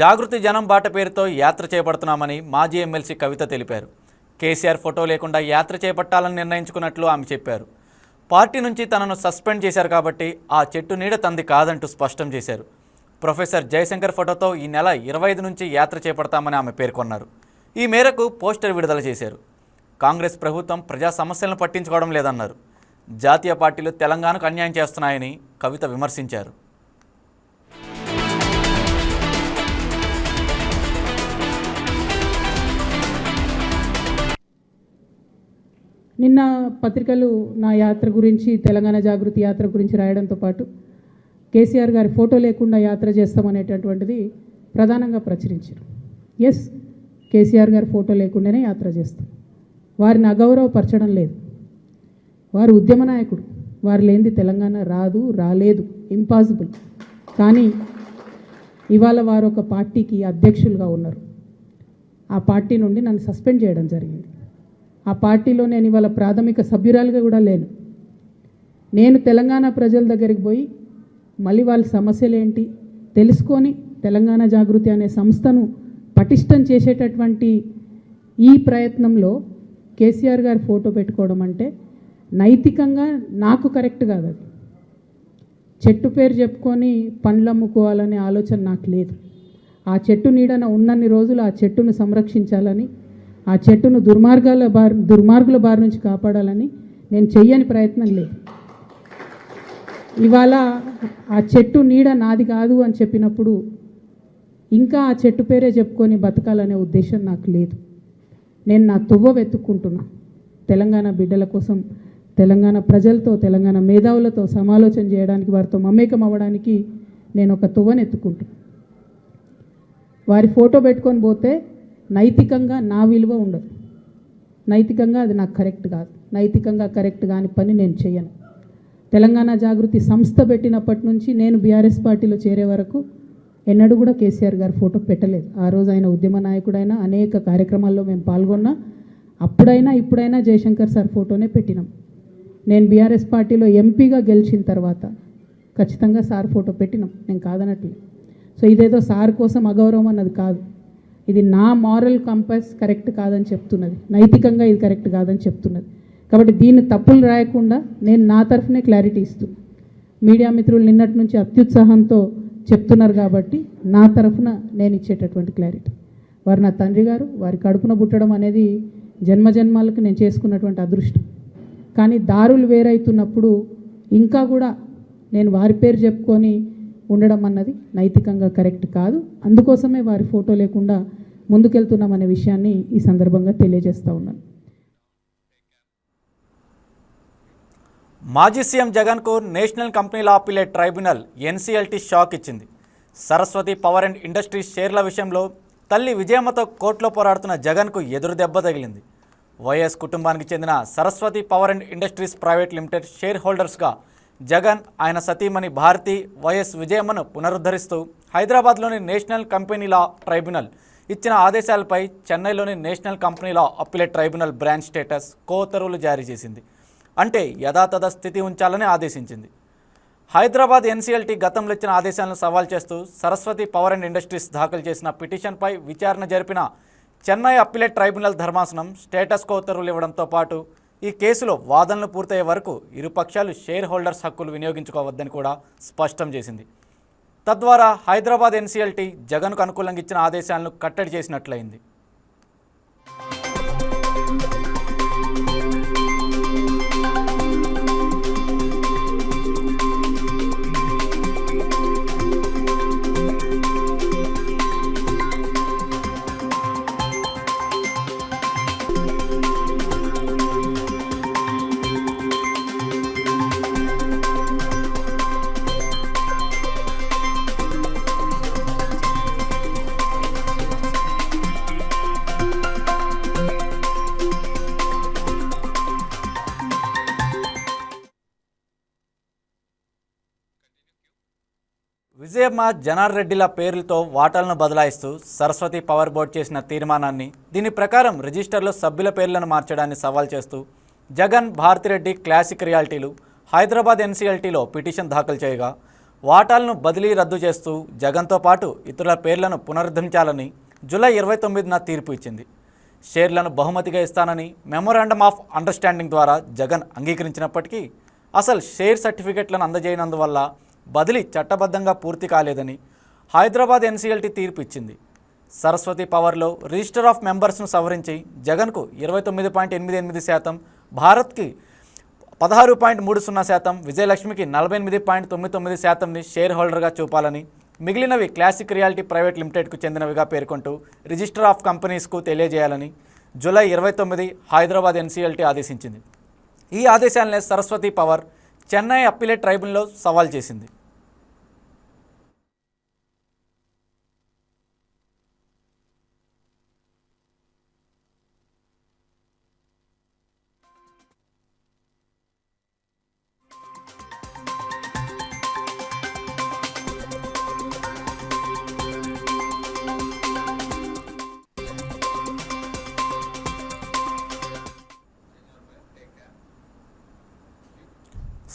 జాగృతి జనం బాట పేరుతో యాత్ర చేపడుతున్నామని మాజీ ఎమ్మెల్సీ కవిత తెలిపారు. కేసీఆర్ ఫోటో లేకుండా యాత్ర చేపట్టాలని నిర్ణయించుకున్నట్లు ఆమె చెప్పారు. పార్టీ నుంచి తనను సస్పెండ్ చేశారు కాబట్టి ఆ చెట్టు నీడ తంది కాదంటూ స్పష్టం చేశారు. ప్రొఫెసర్ జయశంకర్ ఫోటోతో ఈ నెల ఇరవై ఐదు నుంచి యాత్ర చేపడతామని ఆమె పేర్కొన్నారు. ఈ మేరకు పోస్టర్ విడుదల చేశారు. కాంగ్రెస్ ప్రభుత్వం ప్రజా సమస్యలను పట్టించుకోవడం లేదన్నారు. జాతీయ పార్టీలు తెలంగాణకు అన్యాయం చేస్తున్నాయని కవిత విమర్శించారు. నిన్న పత్రికలు నా యాత్ర గురించి తెలంగాణ జాగృతి యాత్ర గురించి రాయడంతో పాటు కేసీఆర్ గారి ఫోటో లేకుండా యాత్ర చేస్తామనేటటువంటిది ప్రధానంగా ప్రచురించారు. ఎస్ కేసీఆర్ గారి ఫోటో లేకుండానే యాత్ర చేస్తాం. వారిని అగౌరవపరచడం లేదు. వారు ఉద్యమ నాయకుడు. వారు లేనిది తెలంగాణ రాదు రాలేదు. ఇంపాసిబుల్ కానీ ఇవాళ వారు ఒక పార్టీకి అధ్యక్షులుగా ఉన్నారు. ఆ పార్టీ నుండి నన్ను సస్పెండ్ చేయడం జరిగింది. ఆ పార్టీలో నేను ఇవాళ ప్రాథమిక సభ్యురాలుగా కూడా లేను. నేను తెలంగాణ ప్రజల దగ్గరికి పోయి మళ్ళీ వాళ్ళ సమస్యలు ఏంటి తెలుసుకొని తెలంగాణ జాగృతి అనే సంస్థను పటిష్టం చేసేటటువంటి ఈ ప్రయత్నంలో కేసీఆర్ గారి ఫోటో పెట్టుకోవడం అంటే నైతికంగా నాకు కరెక్ట్ కాదు అది. చెట్టు పేరు చెప్పుకొని పండ్లు అమ్ముకోవాలనే ఆలోచన నాకు లేదు. ఆ చెట్టు నీడన ఉన్నన్ని రోజులు ఆ చెట్టును సంరక్షించాలని ఆ చెట్టును దుర్మార్గాల బారి దుర్మార్గుల బారి నుంచి కాపాడాలని నేను చెయ్యని ప్రయత్నం లేదు. ఇవాళ ఆ చెట్టు నీడ నాది కాదు అని చెప్పినప్పుడు ఇంకా ఆ చెట్టు పేరే చెప్పుకొని బతకాలనే ఉద్దేశం నాకు లేదు. నేను నా తువ్వ వెతుక్కుంటున్నా. తెలంగాణ బిడ్డల కోసం తెలంగాణ ప్రజలతో తెలంగాణ మేధావులతో సమాలోచన చేయడానికి వారితో మమేకం అవ్వడానికి నేను ఒక తువ్వను ఎత్తుకుంటాను వారి ఫోటో పెట్టుకొని పోతే నైతికంగా నా విలువ ఉండదు. నైతికంగా అది నాకు కరెక్ట్ కాదు. నైతికంగా కరెక్ట్ కాని పని నేను చేయను. తెలంగాణ జాగృతి సంస్థ పెట్టినప్పటి నుంచి నేను బీఆర్ఎస్ పార్టీలో చేరే వరకు ఎన్నడూ కూడా కేసీఆర్ గారి ఫోటో పెట్టలేదు. ఆ రోజు ఆయన ఉద్యమ నాయకుడైనా అనేక కార్యక్రమాల్లో మేము పాల్గొన్నా అప్పుడైనా ఇప్పుడైనా జయశంకర్ సార్ ఫోటోనే పెట్టినాం. నేను బీఆర్ఎస్ పార్టీలో ఎంపీగా గెలిచిన తర్వాత ఖచ్చితంగా సార్ ఫోటో పెట్టినాం. నేను కాదనట్లేదు. సో ఇదేదో సార్ కోసం అగౌరవం అన్నది కాదు. ఇది నా మారల్ కంపస్ కరెక్ట్ కాదని చెప్తున్నది. నైతికంగా ఇది కరెక్ట్ కాదని చెప్తున్నది. కాబట్టి దీన్ని తప్పులు రాయకుండా నేను నా తరఫునే క్లారిటీ ఇస్తున్నా మీడియా మిత్రులు నిన్నటి నుంచి అత్యుత్సాహంతో చెప్తున్నారు కాబట్టి నా తరఫున నేను ఇచ్చేటటువంటి క్లారిటీ వారు నా తండ్రి గారు వారి కడుపున పుట్టడం అనేది జన్మజన్మాలకు నేను చేసుకున్నటువంటి అదృష్టం. కానీ దారులు వేరైతున్నప్పుడు ఇంకా కూడా నేను వారి పేరు చెప్పుకొని ఉండడం అన్నది నైతికంగా కరెక్ట్ కాదు. అందుకోసమే వారి ఫోటో లేకుండా ముందుకెళ్తున్నామనే విషయాన్ని ఈ సందర్భంగా తెలియజేస్తూ ఉన్నాను. మాజీ సీఎం జగన్కు నేషనల్ కంపెనీల అప్పీలేట్ ట్రైబ్యునల్ ఎన్సీఎల్టీ షాక్ ఇచ్చింది. సరస్వతి పవర్ అండ్ ఇండస్ట్రీస్ షేర్ల విషయంలో తల్లి విజయమ్మతో కోర్టులో పోరాడుతున్న జగన్కు ఎదురు దెబ్బ తగిలింది. వైఎస్ కుటుంబానికి చెందిన Saraswati power and industries private limited share హోల్డర్స్గా Jagan ఆయన సతీమణి భారతి వైఎస్ విజయమ్మను పునరుద్ధరిస్తూ హైదరాబాద్లోని నేషనల్ కంపెనీల ట్రైబ్యునల్ ఇచ్చిన ఆదేశాలపై చెన్నైలోని నేషనల్ కంపెనీల అప్పీలేట్ ట్రైబ్యునల్ బ్రాంచ్ స్టేటస్ కోతరువులు జారీ చేసింది. అంటే యథాతథ స్థితి ఉంచాలని ఆదేశించింది. హైదరాబాద్ ఎన్సీఎల్టీ గతంలో ఇచ్చిన ఆదేశాలను సవాల్ చేస్తూ సరస్వతి పవర్ అండ్ ఇండస్ట్రీస్ దాఖలు చేసిన పిటిషన్పై విచారణ జరిపిన చెన్నై అప్పిలేట్ ట్రైబ్యునల్ ధర్మాసనం స్టేటస్ కో ఉత్తర్వులు ఇవ్వడంతో పాటు ఈ కేసులో వాదనలు పూర్తయ్యే వరకు ఇరుపక్షాలు షేర్ హోల్డర్స్ హక్కులు వినియోగించుకోవద్దని కూడా స్పష్టం చేసింది. తద్వారా హైదరాబాద్ ఎన్సీఎల్టీ జగన్కు అనుకూలంగా ఇచ్చిన ఆదేశాలను కట్టడి చేసినట్లయింది. విజయమ్మ జనార్ రెడ్డిల పేర్లతో వాటాలను బదలాయిస్తూ సరస్వతి పవర్ బోర్డు చేసిన తీర్మానాన్ని దీని ప్రకారం రిజిస్టర్లో సభ్యుల పేర్లను మార్చడాన్ని సవాల్ చేస్తూ జగన్ భారతిరెడ్డి క్లాసిక్ రియాలిటీలు హైదరాబాద్ ఎన్సీఎల్టీలో పిటిషన్ దాఖలు చేయగా వాటాలను బదిలీ రద్దు చేస్తూ జగన్తో పాటు ఇతరుల పేర్లను పునరుద్ధరించాలని జూలై ఇరవై తొమ్మిదిన తీర్పు ఇచ్చింది. షేర్లను బహుమతిగా ఇస్తానని మెమొరాండమ్ ఆఫ్ అండర్స్టాండింగ్ ద్వారా జగన్ అంగీకరించినప్పటికీ అసలు షేర్ సర్టిఫికెట్లను అందజేయనందువల్ల బదిలీ చట్టబద్ధంగా పూర్తి కాలేదని హైదరాబాద్ ఎన్సీఎల్టీ తీర్పు ఇచ్చింది సరస్వతి పవర్లో రిజిస్టర్ ఆఫ్ మెంబర్స్ను సవరించి జగన్కు ఇరవై తొమ్మిది పాయింట్ ఎనిమిది ఎనిమిది శాతం భారత్కి పదహారు పాయింట్ మూడు సున్నా శాతం విజయలక్ష్మికి నలభై ఎనిమిది పాయింట్ తొమ్మిది తొమ్మిది శాతంని షేర్ హోల్డర్గా చూపాలని మిగిలినవి క్లాసిక్ రియాలిటీ ప్రైవేట్ లిమిటెడ్కు చెందినవిగా పేర్కొంటూ రిజిస్టర్ ఆఫ్ కంపెనీస్కు తెలియజేయాలని జూలై ఇరవై తొమ్మిది హైదరాబాద్ ఎన్సీఎల్టీ ఆదేశించింది. ఈ ఆదేశాలనే సరస్వతి పవర్ చెన్నై అప్పిలేట్ ట్రైబ్యునల్లో సవాల్ చేసింది.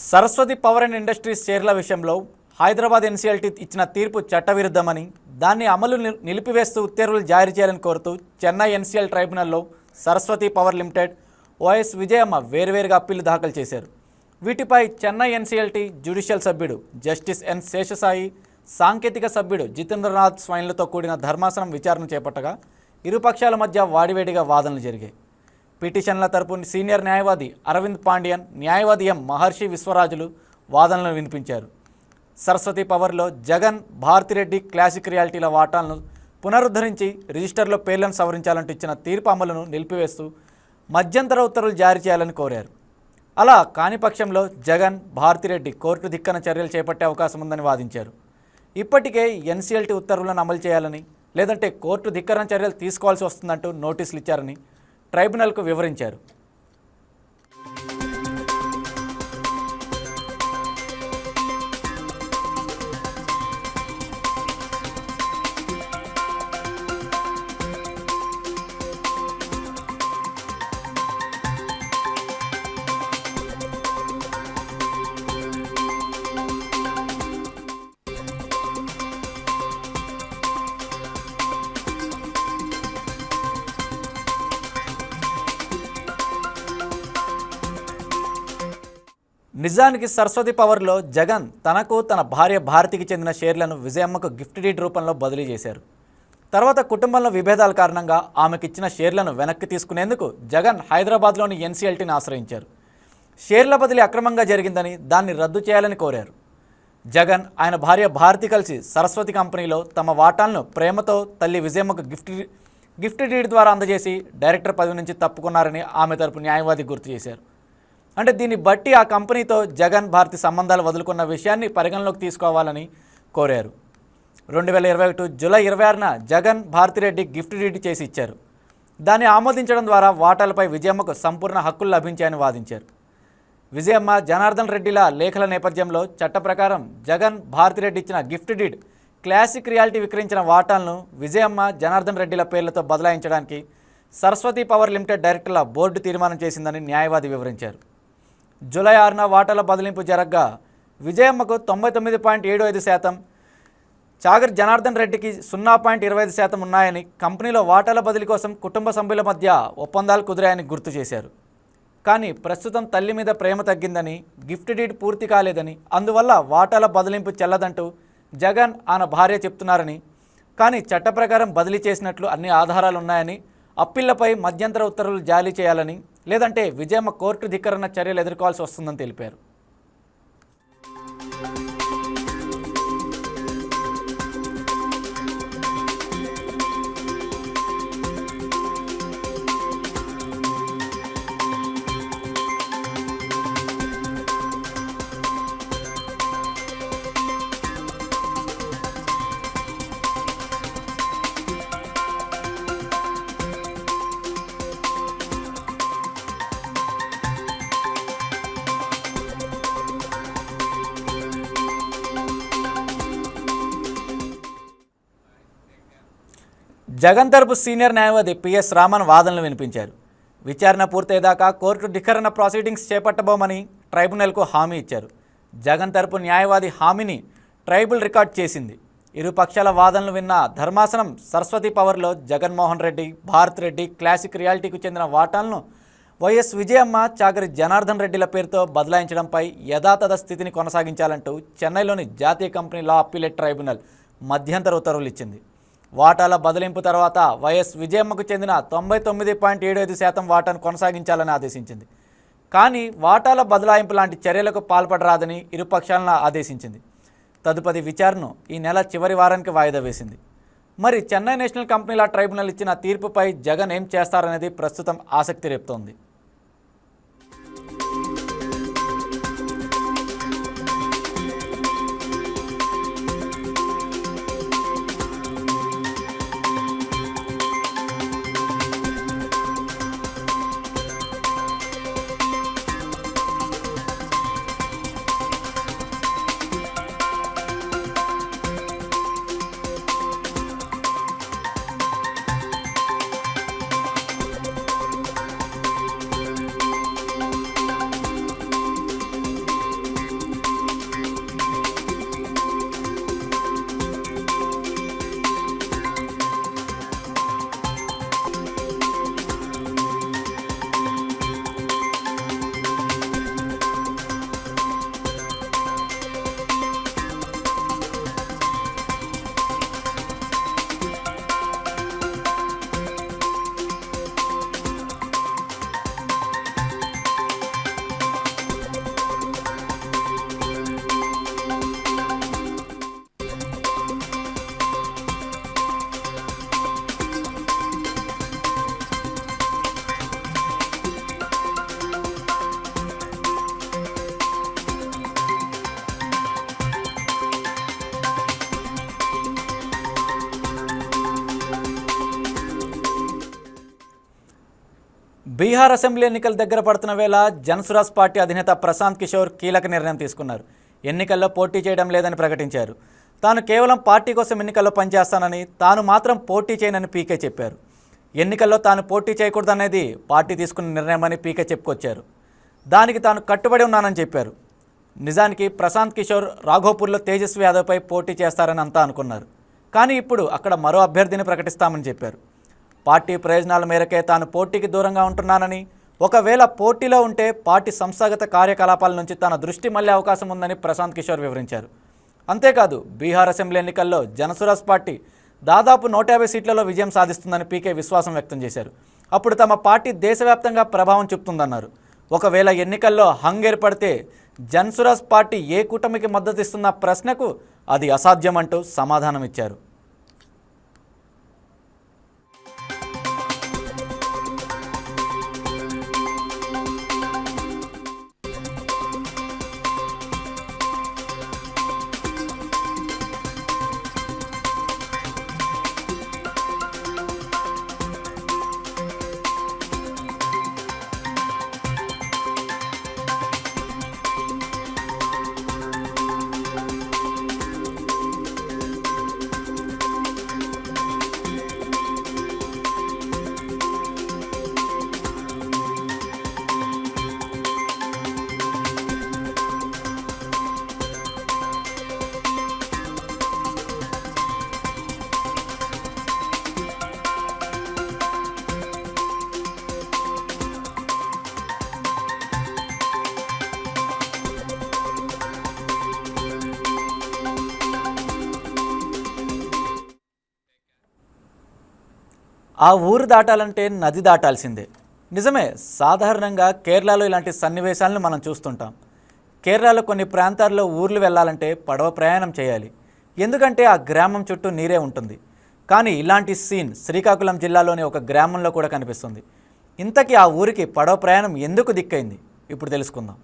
సరస్వతి పవర్ అండ్ ఇండస్ట్రీస్ షేర్ల విషయంలో హైదరాబాద్ ఎన్సీఎల్టీ ఇచ్చిన తీర్పు చట్టవిరుద్ధమని దాన్ని అమలు నిలిపివేస్తూ ఉత్తర్వులు జారీ చేయాలని కోరుతూ చెన్నై ఎన్సీఎల్ ట్రైబ్యునల్లో సరస్వతి పవర్ లిమిటెడ్ ఓఎస్ విజయమ్మ వేర్వేరుగా అప్పీలు దాఖలు చేశారు. వీటిపై చెన్నై ఎన్సీఎల్టీ జ్యుడిషియల్ సభ్యుడు జస్టిస్ ఎన్ శేషసాయి సాంకేతిక సభ్యుడు జితేంద్రనాథ్ స్వైన్లతో కూడిన ధర్మాసనం విచారణ చేపట్టగా ఇరుపక్షాల మధ్య వాడివేడిగా వాదనలు జరిగాయి. పిటిషన్ల తరపు సీనియర్ న్యాయవాది అరవింద్ పాండ్యన్ న్యాయవాది ఎం మహర్షి విశ్వరాజులు వాదనలు వినిపించారు. సరస్వతి పవర్లో జగన్ భారతిరెడ్డి క్లాసిక్ రియాలిటీల వాటాలను పునరుద్ధరించి రిజిస్టర్లో పేర్లను సవరించాలంటూ ఇచ్చిన తీర్పు అమలును నిలిపివేస్తూ మధ్యంతర ఉత్తర్వులు జారీ చేయాలని కోరారు. అలా కాని పక్షంలో జగన్ భారతిరెడ్డి కోర్టు ధిక్కన చర్యలు చేపట్టే అవకాశం ఉందని వాదించారు. ఇప్పటికే ఎన్సీఎల్టీ ఉత్తర్వులను అమలు చేయాలని లేదంటే కోర్టు ధిక్కరణ చర్యలు తీసుకోవాల్సి వస్తుందంటూ నోటీసులు ఇచ్చారని ట్రైబ్యునల్కు వివరించారు. నిజానికి సరస్వతి పవర్లో జగన్ తనకు తన భార్య భారతికి చెందిన షేర్లను విజయమ్మకు గిఫ్ట్ డీడ్ రూపంలో బదిలీ చేశారు. తర్వాత కుటుంబంలో విభేదాల కారణంగా ఆమెకిచ్చిన షేర్లను వెనక్కి తీసుకునేందుకు జగన్ హైదరాబాద్లోని ఎన్సీఎల్టీని ఆశ్రయించారు. షేర్ల బదిలీ అక్రమంగా జరిగిందని దాన్ని రద్దు చేయాలని కోరారు. జగన్ ఆయన భార్య భారతి కలిసి సరస్వతి కంపెనీలో తమ వాటాలను ప్రేమతో తల్లి విజయమ్మకు గిఫ్ట్ గిఫ్ట్ డీడ్ ద్వారా అందజేసి డైరెక్టర్ పదవి నుంచి తప్పుకున్నారని ఆమె తరపు న్యాయవాది గుర్తు చేశారు. అంటే దీన్ని బట్టి ఆ కంపెనీతో జగన్ భారతి సంబంధాలు వదులుకున్న విషయాన్ని పరిగణలోకి తీసుకోవాలని కోరారు. రెండు వేల ఇరవై ఒకటి జూలై ఇరవై ఆరున జగన్ భారతిరెడ్డి గిఫ్ట్ డీడ్ చేసి ఇచ్చారు. దాన్ని ఆమోదించడం ద్వారా వాటాలపై విజయమ్మకు సంపూర్ణ హక్కులు లభించాయని వాదించారు. విజయమ్మ జనార్దన్ రెడ్డిల లేఖల నేపథ్యంలో చట్ట ప్రకారం జగన్ భారతిరెడ్డి ఇచ్చిన గిఫ్ట్ డీడ్ క్లాసిక్ రియాలిటీ విక్రయించిన వాటాలను విజయమ్మ జనార్దన్ రెడ్డిల పేర్లతో బదలాయించడానికి సరస్వతి పవర్ లిమిటెడ్ డైరెక్టర్ల బోర్డు తీర్మానం చేసిందని న్యాయవాది వివరించారు. జూలై ఆరున వాటాల బదిలింపు జరగ్గా విజయమ్మకు తొంభై తొమ్మిది పాయింట్ ఏడు ఐదు శాతం చాగర్ జనార్దన్ రెడ్డికి సున్నా పాయింట్ ఇరవై ఐదు శాతం ఉన్నాయని కంపెనీలో వాటాల బదిలీ కోసం కుటుంబ సభ్యుల మధ్య ఒప్పందాలు కుదిరాయని గుర్తు చేశారు. కానీ ప్రస్తుతం తల్లి మీద ప్రేమ తగ్గిందని గిఫ్ట్ డీడ్ పూర్తి కాలేదని అందువల్ల వాటాల బదిలింపు చెల్లదంటూ జగన్ ఆయన భార్య చెప్తున్నారని కానీ చట్ట ప్రకారం బదిలీ చేసినట్లు అన్ని ఆధారాలు ఉన్నాయని అప్పిళ్ళపై మధ్యంతర ఉత్తర్వులు జారీ చేయాలని లేదంటే విజయమ్మ కోర్టు ధిక్కరణ చర్యలు ఎదుర్కోవాల్సి వస్తుందని తెలిపారు. జగన్ తరపు సీనియర్ న్యాయవాది పిఎస్ రామన్ వాదనలు వినిపించారు. విచారణ పూర్తయ్యేదాకా కోర్టు ధిక్కరణ ప్రాసీడింగ్స్ చేపట్టబోమని ట్రైబ్యునల్కు హామీ ఇచ్చారు. జగన్ తరపు న్యాయవాది హామీని ట్రైబుల్ రికార్డ్ చేసింది. ఇరు పక్షాల వాదనలు విన్న ధర్మాసనం సరస్వతి పవర్లో జగన్మోహన్ రెడ్డి భారత్ రెడ్డి క్లాసిక్ రియాలిటీకి చెందిన వాటాలను వైఎస్ విజయమ్మ చాకరి జనార్దన్ రెడ్డిల పేరుతో బదలాయించడంపై యథాతథ స్థితిని కొనసాగించాలంటూ చెన్నైలోని జాతీయ కంపెనీ లా అప్పీలేట్ ట్రైబ్యునల్ మధ్యంతర ఉత్తర్వులు ఇచ్చింది. వాటాల బదిలింపు తర్వాత వైఎస్ విజయమ్మకు చెందిన తొంభై తొమ్మిది పాయింట్ ఏడు ఐదు శాతం వాటాను కొనసాగించాలని ఆదేశించింది. కానీ వాటాల బదలాయింపు లాంటి చర్యలకు పాల్పడరాదని ఇరుపక్షాలను ఆదేశించింది. తదుపరి విచారణను ఈ నెల చివరి వారానికి వాయిదా వేసింది. మరి చెన్నై నేషనల్ కంపెనీల ట్రైబ్యునల్ ఇచ్చిన తీర్పుపై జగన్ ఏం చేస్తారనేది ప్రస్తుతం ఆసక్తి రేపుతోంది. బీహార్ అసెంబ్లీ ఎన్నికలు దగ్గర పడుతున్న వేళ జనసురాజ్ పార్టీ అధినేత ప్రశాంత్ కిషోర్ కీలక నిర్ణయం తీసుకున్నారు. ఎన్నికల్లో పోటీ చేయడం లేదని ప్రకటించారు. తాను కేవలం పార్టీ కోసం ఎన్నికల్లో పనిచేస్తానని తాను మాత్రం పోటీ చేయనని పీకే చెప్పారు. ఎన్నికల్లో తాను పోటీ చేయకూడదనేది పార్టీ తీసుకున్న నిర్ణయమని పీకే చెప్పుకొచ్చారు. దానికి తాను కట్టుబడి ఉన్నానని చెప్పారు. నిజానికి ప్రశాంత్ కిషోర్ రాఘోపూర్లో తేజస్వి యాదవ్పై పోటీ చేస్తారని అంతా అనుకున్నారు. కానీ ఇప్పుడు అక్కడ మరో అభ్యర్థిని ప్రకటిస్తామని చెప్పారు. పార్టీ ప్రయోజనాల మేరకే తాను పోటీకి దూరంగా ఉంటున్నానని ఒకవేళ పోటీలో ఉంటే పార్టీ సంస్థాగత కార్యకలాపాల నుంచి తన దృష్టి మళ్ళే అవకాశం ఉందని ప్రశాంత్ కిషోర్ వివరించారు. అంతేకాదు బీహార్ అసెంబ్లీ ఎన్నికల్లో జనసురాజ్ పార్టీ దాదాపు నూట యాభై సీట్లలో విజయం సాధిస్తుందని పీకే విశ్వాసం వ్యక్తం చేశారు. అప్పుడు తమ పార్టీ దేశవ్యాప్తంగా ప్రభావం చూపుతుందన్నారు. ఒకవేళ ఎన్నికల్లో హంగ్ ఏర్పడితే జన్సురాజ్ పార్టీ ఏ కూటమికి మద్దతు ఇస్తున్న ప్రశ్నకు అది అసాధ్యమంటూ సమాధానం ఆ ఊరు దాటాలంటే నది దాటాల్సిందే. నిజమే సాధారణంగా కేరళలో ఇలాంటి సన్నివేశాలను మనం చూస్తుంటాం. కేరళలో కొన్ని ప్రాంతాల్లో ఊర్లు వెళ్ళాలంటే పడవ ప్రయాణం చేయాలి. ఎందుకంటే ఆ గ్రామం చుట్టూ నీరే ఉంటుంది. కానీ ఇలాంటి సీన్ శ్రీకాకుళం జిల్లాలోని ఒక గ్రామంలో కూడా కనిపిస్తుంది. ఇంతకీ ఆ ఊరికి పడవ ప్రయాణం ఎందుకు దిక్కైంది? ఇప్పుడు తెలుసుకుందాం.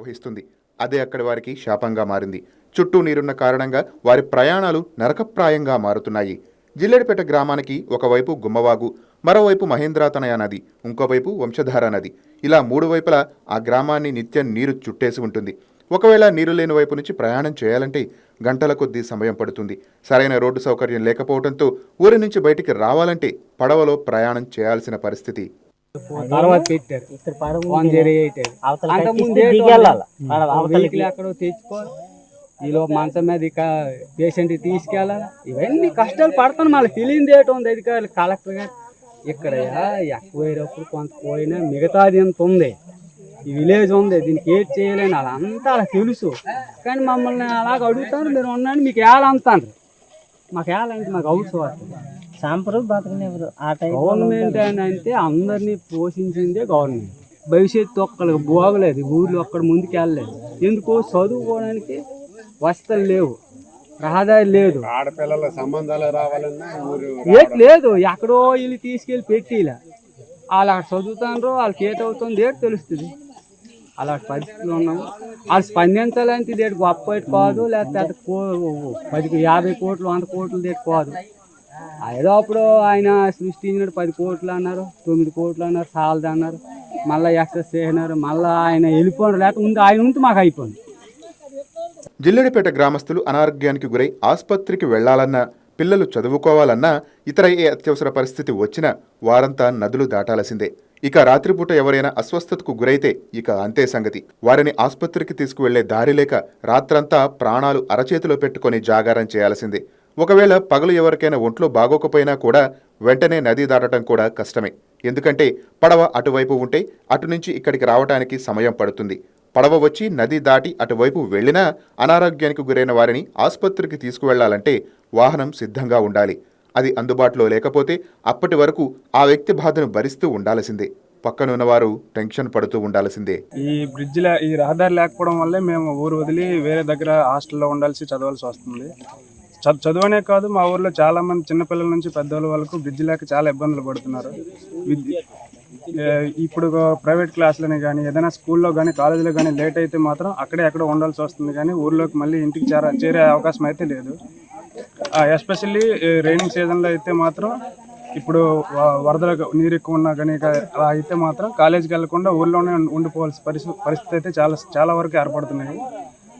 ప్రవహిస్తుంది. అదే అక్కడి వారికి శాపంగా మారింది. చుట్టూ నీరున్న కారణంగా వారి ప్రయాణాలు నరకప్రాయంగా మారుతున్నాయి. జిల్లెడిపేట గ్రామానికి ఒకవైపు గుమ్మవాగు మరోవైపు మహేంద్రాతనయ నది ఇంకోవైపు వంశధార నది. ఇలా మూడు వైపులా ఆ గ్రామాన్ని నిత్యం నీరు చుట్టేసి ఉంటుంది. ఒకవేళ నీరు లేని వైపు నుంచి ప్రయాణం చేయాలంటే గంటల కొద్దీ సమయం పడుతుంది. సరైన రోడ్డు సౌకర్యం లేకపోవడంతో ఊరి నుంచి బయటికి రావాలంటే పడవలో ప్రయాణం చేయాల్సిన పరిస్థితి తర్వాత పెట్టారు. ఇక్కడ అవతల ఎక్కడో తెచ్చుకో ఈలో మంచం మీద ఇక పేషెంట్ తీసుకెళ్ళాలి. ఇవన్నీ కష్టాలు పడతాను. మళ్ళీ తెలియదు ఏటో ఉంది అధికారులు. కలెక్టర్ గారు ఇక్కడ ఎక్కువ పోయేటప్పుడు కొంత పోయినా మిగతాది ఎంత ఉంది? ఈ విలేజ్ ఉంది. దీనికి ఏం చేయలేని వాళ్ళంతా అలా తెలుసు. కానీ మమ్మల్ని అలాగ అడుగుతారు. మీరు ఉన్నాను మీకు ఏలంతాను మాకు ఏలంటే మాకు అవసరం చంపరు బతకనివ్వరు. ఆ టైం గవర్నమెంట్ అని అంటే అందరినీ పోషించిందే గవర్నమెంట్. భవిష్యత్తు ఒక్కరికి బాగలేదు. ఊర్లో ఒక్కడ ముందుకు వెళ్ళలేదు ఎందుకు చదువుకోవడానికి వసతులు లేవు. రహదారి లేదు. ఆడపిల్లల సంబంధాలు రావాలన్నా ఊరు ఏట్ లేదు. ఎక్కడో వీళ్ళు తీసుకెళ్ళి పెట్టిలా. వాళ్ళు అక్కడ చదువుతాండ్రో వాళ్ళకి ఏట్ అవుతుంది ఏటి తెలుస్తుంది. అలాంటి పరిస్థితులు ఉన్నాము వాళ్ళు స్పందించాలంటే ఇది గొప్ప కాదు లేకపోతే పది యాభై కోట్లు వంద కోట్లు దేటి కాదు. ఏదో అప్పుడు ఆయన సృష్టించినట్టు పది కోట్లు అన్నారు తొమ్మిది కోట్లు అన్నారు సాలది అన్నారు మళ్ళీ ఎక్సెస్ చేసినారు మళ్ళీ ఆయన వెళ్ళిపోండి లేకపోతే ముందు ఆయన ఉంటే మాకు అయిపోయింది. జిల్లెడిపేట గ్రామస్తులు అనారోగ్యానికి గురై ఆసుపత్రికి వెళ్ళాలన్నా పిల్లలు చదువుకోవాలన్నా ఇతర ఏ అత్యవసర పరిస్థితి వచ్చినా వారంతా నదులు దాటాల్సిందే. ఇక రాత్రిపూట ఎవరైనా అస్వస్థతకు గురైతే ఇక అంతే సంగతి. వారిని ఆసుపత్రికి తీసుకువెళ్ళే దారి లేక రాత్రంతా ప్రాణాలు అరచేతిలో పెట్టుకొని జాగారం చేయాల్సిందే. ఒకవేళ పగలు ఎవరికైనా ఒంట్లో బాగోకపోయినా కూడా వెంటనే నది దాటడం కూడా కష్టమే. ఎందుకంటే పడవ అటువైపు ఉంటే అటు నుంచి ఇక్కడికి రావటానికి సమయం పడుతుంది. పడవ వచ్చి నది దాటి అటువైపు వెళ్ళినా అనారోగ్యానికి గురైన వారిని ఆసుపత్రికి తీసుకువెళ్ళాలంటే వాహనం సిద్ధంగా ఉండాలి. అది అందుబాటులో లేకపోతే అప్పటి వరకు ఆ వ్యక్తి బాధను భరిస్తూ ఉండాల్సిందే. పక్కనున్నవారు టెన్షన్ పడుతూ ఉండాల్సిందే. ఈ బ్రిడ్జ్ ఈ రహదారి లేకపోవడం వల్లే మేము ఊరు వదిలి వేరే దగ్గర హాస్టల్లో ఉండాల్సి చదవాల్సి వస్తుంది. చదువనే కాదు మా ఊర్లో చాలా మంది చిన్నపిల్లల నుంచి పెద్దవాళ్ళ వరకు బ్రిడ్జ్ లేక చాలా ఇబ్బందులు పడుతున్నారు. విద్య ఇప్పుడు ప్రైవేట్ క్లాసులని కానీ ఏదైనా స్కూల్లో కానీ కాలేజీలో కానీ లేట్ అయితే మాత్రం అక్కడే ఎక్కడ ఉండాల్సి వస్తుంది కానీ ఊర్లోకి మళ్ళీ ఇంటికి చేర చేరే అవకాశం అయితే లేదు. ఎస్పెషల్లీ రైనింగ్ సీజన్లో అయితే మాత్రం ఇప్పుడు వ- నీరు ఎక్కువ ఉన్నా కానీ అలా అయితే మాత్రం కాలేజీకి వెళ్ళకుండా ఊర్లోనే ఉండిపోవాల్సిన పరిస్థితి పరిస్థితి అయితే చాలా చాలా వరకు ఏర్పడుతున్నాయి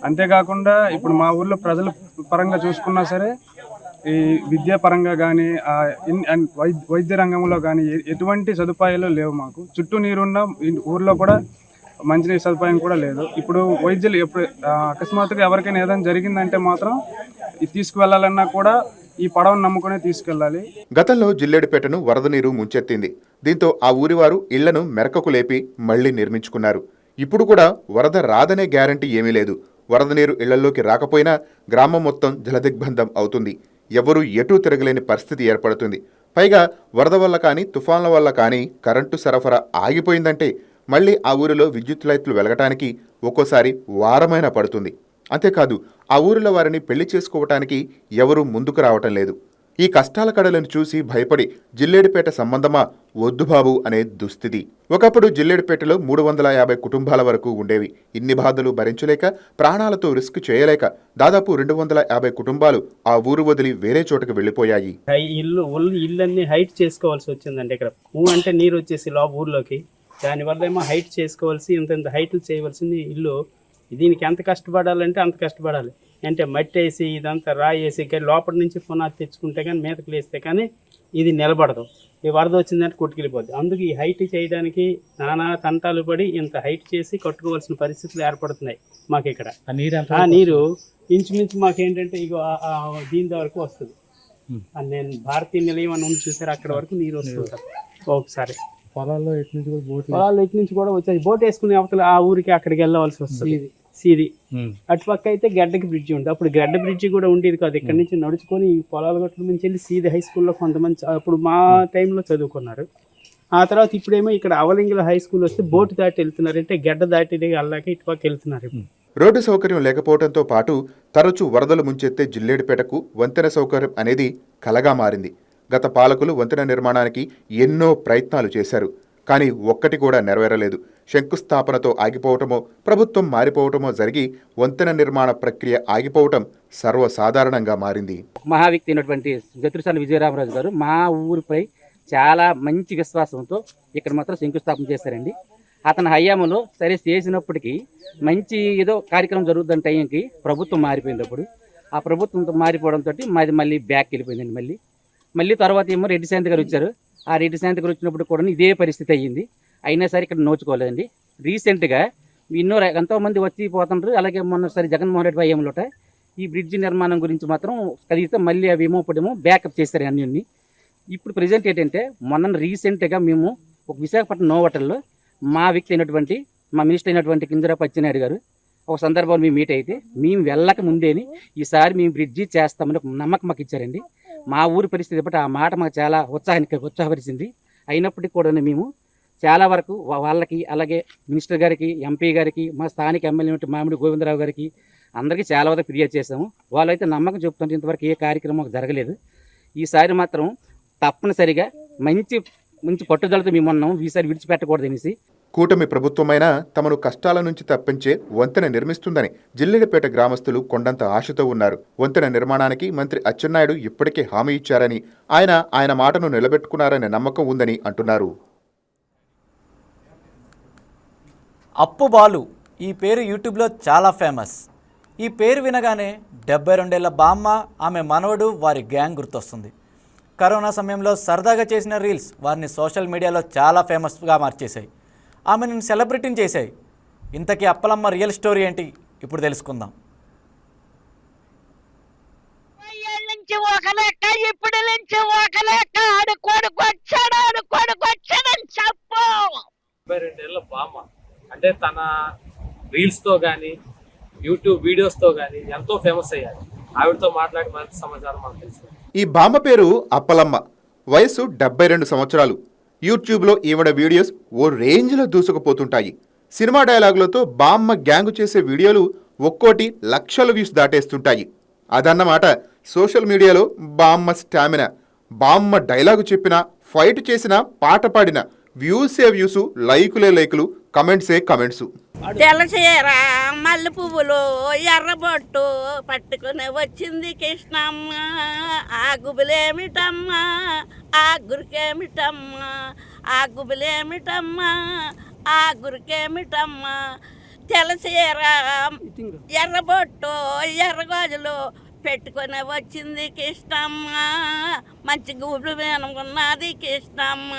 అంతేకాకుండా ఇప్పుడు మా ఊర్లో ప్రజలు పరంగా చూసుకున్నా సరే ఈ విద్యా పరంగా కానీ వైద్య వైద్య రంగంలో కానీ ఎటువంటి సదుపాయాలు లేవు మాకు. చుట్టూ నీరున్న ఊర్లో కూడా మంచినీరు సదుపాయం కూడా లేదు. ఇప్పుడు వైద్యులు ఎప్పుడు అకస్మాత్తుగా ఎవరికైనా ఏదైనా జరిగిందంటే మాత్రం తీసుకువెళ్ళాలన్నా కూడా ఈ పడవను నమ్ముకునే తీసుకెళ్ళాలి. గతంలో జిల్లేడుపేటను వరద నీరు ముంచెత్తింది. దీంతో ఆ ఊరి వారు ఇళ్ళను మెరకకు లేపి మళ్ళీ నిర్మించుకున్నారు. ఇప్పుడు కూడా వరద రాదనే గ్యారంటీ ఏమీ లేదు. వరద నీరు ఇళ్ళలోకి రాకపోయినా గ్రామం మొత్తం జలదిగ్బంధం అవుతుంది. ఎవరూ ఎటూ తిరగలేని పరిస్థితి ఏర్పడుతుంది. పైగా వరద వల్ల కానీ తుఫాన్ల వల్ల కానీ కరెంటు సరఫరా ఆగిపోయిందంటే మళ్ళీ ఆ ఊరిలో విద్యుత్ లైట్లు వెలగటానికి ఒక్కోసారి వారమైనా పడుతుంది. అంతేకాదు ఆ ఊరిలో వారిని పెళ్ళి చేసుకోవటానికి ఎవరూ ముందుకు రావటం లేదు. ఈ కష్టాల కడలను చూసి భయపడి జిల్లేడుపేట సంబంధమా? వద్దు బాబు అనే దుస్థితి. ఒకప్పుడు జిల్లేడుపేటలో మూడు వందల యాభై కుటుంబాల వరకు ఉండేవి. ఇన్ని బాధలు భరించలేక ప్రాణాలతో రిస్క్ చేయలేక దాదాపు రెండు వందల యాభై కుటుంబాలు ఆ ఊరు వదిలి వేరే చోటకు వెళ్ళిపోయాయి. హై ఇల్లు ఇల్లన్నీ హైట్ చేసుకోవాల్సి వచ్చిందండి ఇక్కడ. ఊ అంటే నీరు వచ్చేసి లోప ఊర్లోకి. దానివల్ల ఏమో హైట్ చేసుకోవాల్సి ఇంత ఇంత హైట్లు చేయవలసింది ఇల్లు. దీనికి ఎంత కష్టపడాలంటే అంత కష్టపడాలి. అంటే మట్టి వేసి ఇదంతా రాయి వేసి లోపల నుంచి పునాది తెచ్చుకుంటే కానీ మీదకి లేస్తే కానీ ఇది నిలబడదు. ఈ వరద వచ్చిందంటే కొట్టుకెళ్ళిపోద్ది. అందుకు ఈ హైట్ చేయడానికి నానా తంటాలు పడి ఇంత హైట్ చేసి కట్టుకోవాల్సిన పరిస్థితులు ఏర్పడుతున్నాయి మాకు ఇక్కడ. ఆ నీరు ఇంచుమించు మాకు ఏంటంటే ఇగో దీని వరకు వస్తుంది. నేను భారతీయ నిలయం అని ఉంది చూసారు? అక్కడ వరకు నీరు వస్తుంది సార్. ఒకసారి. పొలాల్లో ఎటు నుంచి కూడా బోట్లు పొలాలు ఇటు నుంచి కూడా వచ్చేది బోట్ వేసుకునే అవతల ఆ ఊరికి అక్కడికి వెళ్ళవలసి వస్తుంది. సీది. అటుపక్క అయితే గడ్డకి బ్రిడ్జి ఉంది. అప్పుడు గడ్డ బ్రిడ్జి కూడా ఉండేది కాదు. ఇక్కడ నుంచి నడుచుకొని ఈ పొలాల గట్ల నుంచి వెళ్ళి సీది హై స్కూల్లో కొంతమంది అప్పుడు మా టైంలో చదువుకున్నారు. ఆ తర్వాత ఇప్పుడేమో ఇక్కడ అవలింగిల హై స్కూల్ వస్తే బోట్ దాటి వెళ్తున్నారు. అంటే గడ్డ దాటి వెళ్ళాక ఇటుపక్క వెళ్తున్నారు. ఇప్పుడు రోడ్డు సౌకర్యం లేకపోవడంతో పాటు తరచూ వరదలు ముంచెత్తే జిల్లేడుపేటకు వంతెన సౌకర్యం అనేది కలగా మారింది. గత పాలకులు వంతెన నిర్మాణానికి ఎన్నో ప్రయత్నాలు చేశారు. కానీ ఒక్కటి కూడా నెరవేరలేదు. శంకుస్థాపనతో ఆగిపోవటమో ప్రభుత్వం మారిపోవటమో జరిగి వంతెన నిర్మాణ ప్రక్రియ ఆగిపోవటం సర్వసాధారణంగా మారింది. మహా వ్యక్తి అయినటువంటి గతురుసాల విజయరామరాజు గారు మా ఊరిపై చాలా మంచి విశ్వాసంతో ఇక్కడ మాత్రం శంకుస్థాపన చేశారండి. అతని హయాంలో సరే చేసినప్పటికీ మంచి ఏదో కార్యక్రమం జరుగుతున్న టైంకి ప్రభుత్వం మారిపోయింది ఆ ప్రభుత్వంతో మారిపోవడంతో మాది మళ్ళీ బ్యాక్ వెళ్ళిపోయిందండి మళ్ళీ. మళ్ళీ తర్వాత ఏమో రెడ్డి శాంతి గారు వచ్చారు. ఆ రెడ్డి శాంతి గారు వచ్చినప్పుడు కూడా ఇదే పరిస్థితి అయ్యింది. అయినా సరే ఇక్కడ నోచుకోలేదండి. రీసెంట్గా ఎన్నో ఎంతోమంది వచ్చి పోతుంటారు అలాగే మొన్నసారి జగన్మోహన్ రెడ్డి అయ్యంలోట ఈ బ్రిడ్జి నిర్మాణం గురించి మాత్రం కలిగితే మళ్ళీ అవి ఏమో పడేమో బ్యాకప్ చేస్తారు అన్ని. ఇప్పుడు ప్రజెంట్ ఏంటంటే మొన్న రీసెంట్గా మేము ఒక విశాఖపట్నం నోవటల్లో మా వ్యక్తి అయినటువంటి మా మినిస్టర్ అయినటువంటి కింజరాపు అచ్చెన్నాయుడు గారు ఒక సందర్భంలో మేము మీట్ అయితే మేము వెళ్ళక ముందేని ఈసారి మేము బ్రిడ్జి చేస్తామని ఒక నమ్మకం మాకు ఇచ్చారండి. మా ఊరి పరిస్థితి బట్టి ఆ మాట మాకు చాలా ఉత్సాహానికి ఉత్సాహపరిచింది. అయినప్పటికీ కూడా మేము చాలా వరకు వాళ్ళకి అలాగే మినిస్టర్ గారికి ఎంపీ గారికి మా స్థానిక ఎమ్మెల్యే మామిడి గోవిందరావు గారికి అందరికీ చాలా వరకు ఫిర్యాదు చేసాము వాళ్ళైతే నమ్మకం చెప్తుంటే ఇంతవరకు ఏ కార్యక్రమం జరగలేదు. ఈసారి మాత్రం తప్పనిసరిగా మంచి మంచి పట్టుదలతో మేము ఉన్నాం ఈసారి విడిచిపెట్టకూడదు అనేసి. కూటమి ప్రభుత్వమైనా తమను కష్టాల నుంచి తప్పించే వంతెన నిర్మిస్తుందని జిల్లెడపేట గ్రామస్తులు కొండంత ఆశతో ఉన్నారు. వంతెన నిర్మాణానికి మంత్రి అచ్చెన్నాయుడు ఇప్పటికే హామీ ఇచ్చారని ఆయన ఆయన మాటను నిలబెట్టుకున్నారనే నమ్మకం ఉందని అంటున్నారు. అప్పు బాలు ఈ పేరు యూట్యూబ్లో చాలా ఫేమస్. ఈ పేరు వినగానే డెబ్బై రెండేళ్ళ బామ్మ ఆమె మనవడు వారి గ్యాంగ్ గుర్తొస్తుంది. కరోనా సమయంలో సరదాగా చేసిన రీల్స్ వారిని సోషల్ మీడియాలో చాలా ఫేమస్గా మార్చేశాయి. నేను సెలబ్రిటీని చేశాయి. ఇంతకీ అప్పలమ్మ రియల్ స్టోరీ ఏంటి? ఇప్పుడు తెలుసుకుందాం. నుంచి ఒక లెక్క ఇప్పుడు నుంచి ఒక లెక్క ఆడుకోడుకు వచ్చాడు ఆడు కొడుకు వచ్చాడని చెప్పు ముప్పై రెండేళ్ళ బామ్మ అంటే తన రీల్స్తో కానీ యూట్యూబ్ వీడియోస్తో కానీ ఎంతో ఫేమస్ అయ్యారు ఆవిడతో మాట్లాడి మంచి సమాచారం మనకు తెలుసు. ఈ బామ్మ పేరు అప్పలమ్మ. వయసు డెబ్బై రెండు సంవత్సరాలు. యూట్యూబ్లో ఈవిడ వీడియోస్ ఓ రేంజ్లో దూసుకుపోతుంటాయి. సినిమా డైలాగులతో బామ్మ గ్యాంగు చేసే వీడియోలు ఒక్కోటి లక్షల వ్యూస్ దాటేస్తుంటాయి. అదన్నమాట సోషల్ మీడియాలో బామ్మ స్టామినా. బామ్మ డైలాగు చెప్పినా ఫైట్ చేసినా పాట పాడినా వ్యూసే వ్యూసు లైకులే లైకులు కమెంట్సే కమెంట్సు. తెల్లచీర మల్లె పువ్వులు ఎర్రబొట్టు పట్టుకుని వచ్చింది కృష్ణమ్మ. ఆ గుబులేమిటమ్మా? ఆ గురికేమిటమ్మా? ఆ గుబులేమిటమ్మా? ఆ గురికేమిటమ్మా? తెల్లచీర ఎర్రబొట్టు ఎర్రగాజులు పెట్టుకొని వచ్చింది కృష్ణమ్మ. మంచి గూడు వేనుకున్నది కృష్ణమ్మ.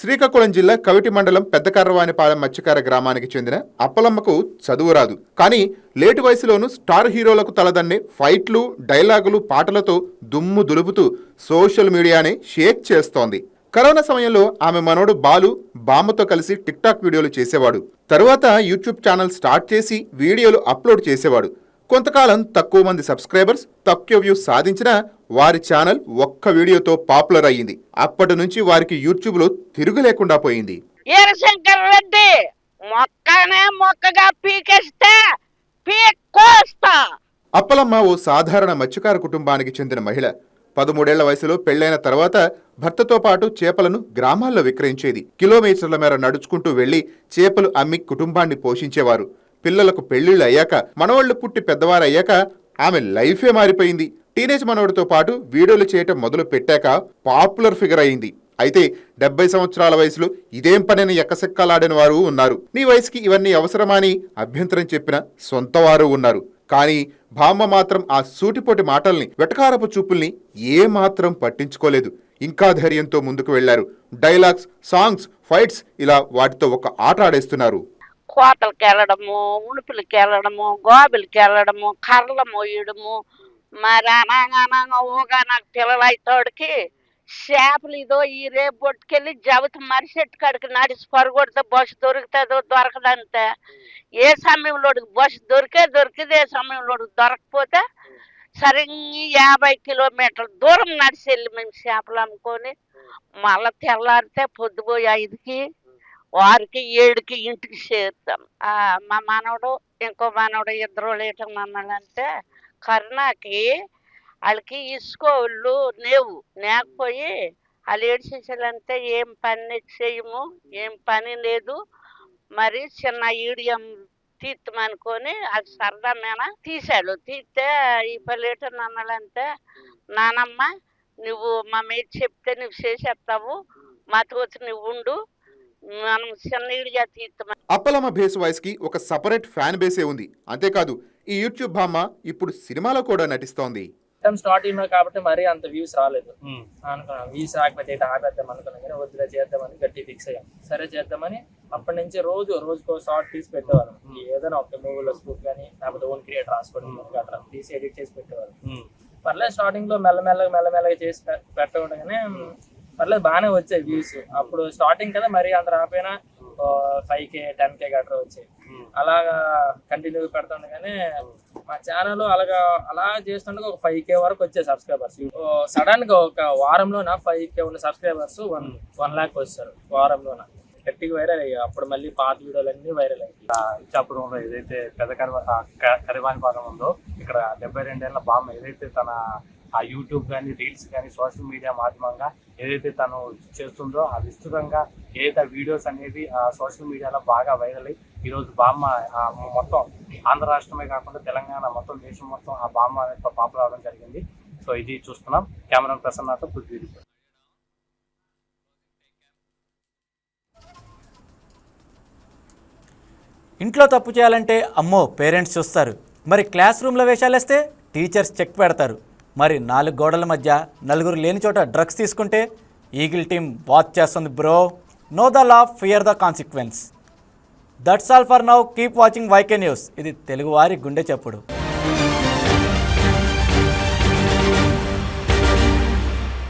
శ్రీకాకుళం జిల్లా కవిటి మండలం పెద్దకర్రవానిపాలెం మత్స్యకార గ్రామానికి చెందిన అప్పలమ్మకు చదువు రాదు. కానీ లేటు వయసులోనూ స్టార్ హీరోలకు తలదన్నే ఫైట్లు డైలాగులు పాటలతో దుమ్ము దులుపుతూ సోషల్ మీడియాని షేక్ చేస్తోంది. కరోనా సమయంలో ఆమె మనోడు బాలు బామ్మతో కలిసి టిక్టాక్ వీడియోలు చేసేవాడు. తరువాత యూట్యూబ్ ఛానల్ స్టార్ట్ చేసి వీడియోలు అప్లోడ్ చేసేవాడు. కొంతకాలం తక్కువ మంది సబ్స్క్రైబర్స్ తక్కువ వ్యూస్ సాధించినా వారి ఛానల్ ఒక్క వీడియోతో పాపులర్ అయ్యింది. అప్పటి నుంచి వారికి యూట్యూబ్లో తిరుగు లేకుండా పోయింది. ఈరశంకర్ రెడ్డి మొక్కనే మొక్కగా పీకేస్తే పీక్ కోస్తా అప్పలమ్మ ఓ సాధారణ మత్స్యకార కుటుంబానికి చెందిన మహిళ. పదమూడేళ్ళ వయసులో పెళ్ళైన తర్వాత భర్తతో పాటు చేపలను గ్రామాల్లో విక్రయించేది. కిలోమీటర్ల మేర నడుచుకుంటూ వెళ్ళి చేపలు అమ్మి కుటుంబాన్ని పోషించేవారు. పిల్లలకు పెళ్ళిళ్ళు అయ్యాక మనవాళ్ళు పుట్టి పెద్దవారయ్యాక ఆమె లైఫే మారిపోయింది. టీనేజ్ మనవడితో పాటు వీడియోలు చేయటం మొదలు పెట్టాక పాపులర్ ఫిగర్ అయింది. అయితే డెబ్బై సంవత్సరాల వయసులో ఇదేం పనిని ఎక్కసెక్కలాడిన వారు ఉన్నారు. నీ వయసుకి ఇవన్నీ అవసరమా అని అభ్యంతరం చెప్పిన సొంత వారు ఉన్నారు. కానీ భామ మాత్రం ఆ సూటిపోటి మాటల్ని వెటకారపు చూపుల్ని ఏమాత్రం పట్టించుకోలేదు. ఇంకా ధైర్యంతో ముందుకు వెళ్ళారు. డైలాగ్స్ సాంగ్స్ ఫైట్స్ ఇలా వాటితో ఒక ఆట ఆడేస్తున్నారు. కోతలకి వెళ్ళడము ఉణుపులకి వెళ్ళడము గోబులకి వెళ్ళడము కర్రల మోయడము. మరి అనగానంగా ఊగా నాకు పిల్లలు అయితోడికి చేపలు ఇదో ఈ రేపు పట్టుకెళ్ళి జవతి మరి చెట్టు కాడికి నడిచి పరగొడితే బస్సు దొరుకుతుందో దొరకదంతే ఏ సమయంలో బస్సు దొరికే దొరికింది ఏ సమయంలో దొరకపోతే సరిగ్గా యాభై కిలోమీటర్ల దూరం నడిచి వెళ్ళి మేము చేపలు అమ్ముకొని మళ్ళా తెల్లారితే పొద్దుపోయి ఐదుకి వారికి ఏడుకి ఇంటికి చేరుతాం. మా మనవడు ఇంకో మనవడు ఇద్దరు లేటం మమ్మల్ని అంటే కరుణాకి వాళ్ళకి ఇసుకోళ్ళు లేవు. లేకపోయి వాళ్ళు ఏడ్చేసాలంటే ఏం పని చేయము ఏం పని లేదు. మరి చిన్న ఈడియం తీర్థమనుకొని అది సరదా మీద తీశాడు. తీస్తే ఈ పల్లెట నన్నాలంటే నానమ్మ నువ్వు మా మీద చెప్తే నువ్వు చేసేస్తావు మాతో వచ్చి నువ్వు ఉండు. మనం అప్పలమ్మ బేస్ వాయిస్కి ఒక సపరేట్ ఫ్యాన్ బేసే ఉంది. అంతేకాదు ఈ యూట్యూబ్ భామ ఇప్పుడు సినిమాలో కూడా నటిస్తోంది. టైం స్టార్టింగ్లో కాబట్టి మరీ అంత వ్యూస్ రాలేదు. అనుకున్నాం వ్యూస్ రాకపోతే ఇటు ఆపేద్దాం అనుకున్నాం కానీ వద్దులే చేద్దామని గట్టి ఫిక్స్ అయ్యాం. సరే చేద్దామని అప్పటి నుంచి రోజు రోజుకో షార్ట్ తీసి పెట్టేవాళ్ళం. ఏదైనా ఒక మూవీలో స్కూప్ కానీ లేకపోతే ఓన్ క్రియేట్ రాసుకోవడం అట్లా తీసి ఎడిట్ చేసి పెట్టేవాళ్ళం. పర్లేదు స్టార్టింగ్లో మెల్లమెల్లగా మెల్లమెల్లగా చేసి పెట్టకుండానే పర్లేదు బాగానే వచ్చాయి వ్యూస్ అప్పుడు స్టార్టింగ్ కదా మరీ అంత రాకపోయినా ఫైవ్ కే టెన్ కే గట్రా వచ్చాయి. అలాగా కంటిన్యూ పెడుతుండగానే మా ఛానల్ అలాగా అలా చేస్తుండగా ఒక ఫైవ్ కే వరకు వచ్చాయి సబ్స్క్రైబర్స్ సడన్గా ఒక వారంలోన ఫైవ్ కే ఉన్న సబ్స్క్రైబర్స్ వన్ వన్ లాక్ వచ్చారు వారంలోన. గట్టిగా వైరల్ అయ్యాయి. అప్పుడు మళ్ళీ పాత వీడియోలు అన్ని వైరల్ అయ్యాయి. ఇచ్చాపురంలో ఏదైతే పెద్ద కరివా కరివానిపాలెం ఉందో ఇక్కడ డెబ్బై రెండేళ్ళ బామ్మ ఏదైతే తన ఆ యూట్యూబ్ కానీ రీల్స్ కానీ సోషల్ మీడియా మాధ్యమంగా ఏదైతే తను చేస్తుందో ఆ విస్తృతంగా ఏదైతే వీడియోస్ అనేది ఆ సోషల్ మీడియాలో బాగా వైరల్ అయ్యి ఈరోజు బామ్మ ఆ మొత్తం ఆంధ్ర రాష్ట్రమే కాకుండా తెలంగాణ మొత్తం దేశం మొత్తం ఆ బామ్మ అనేది పాపులర్ అవడం జరిగింది. సో ఇది చూస్తున్నాం. కెమెరా ప్రసన్నతో పృథ్వీ ఇంట్లో తప్పు చేయాలంటే అమ్మో పేరెంట్స్ చూస్తారు. మరి క్లాస్ రూమ్లో వేషాలేస్తే టీచర్స్ చెక్ పెడతారు. మరి నాలుగు గోడల మధ్య నలుగురు లేని చోట డ్రగ్స్ తీసుకుంటే ఈగిల్ టీం వాచ్ చేస్తుంది bro. Know the law fear the consequence that's all for now keep watching YK news ఇది తెలుగువారి గుండె చప్పుడు.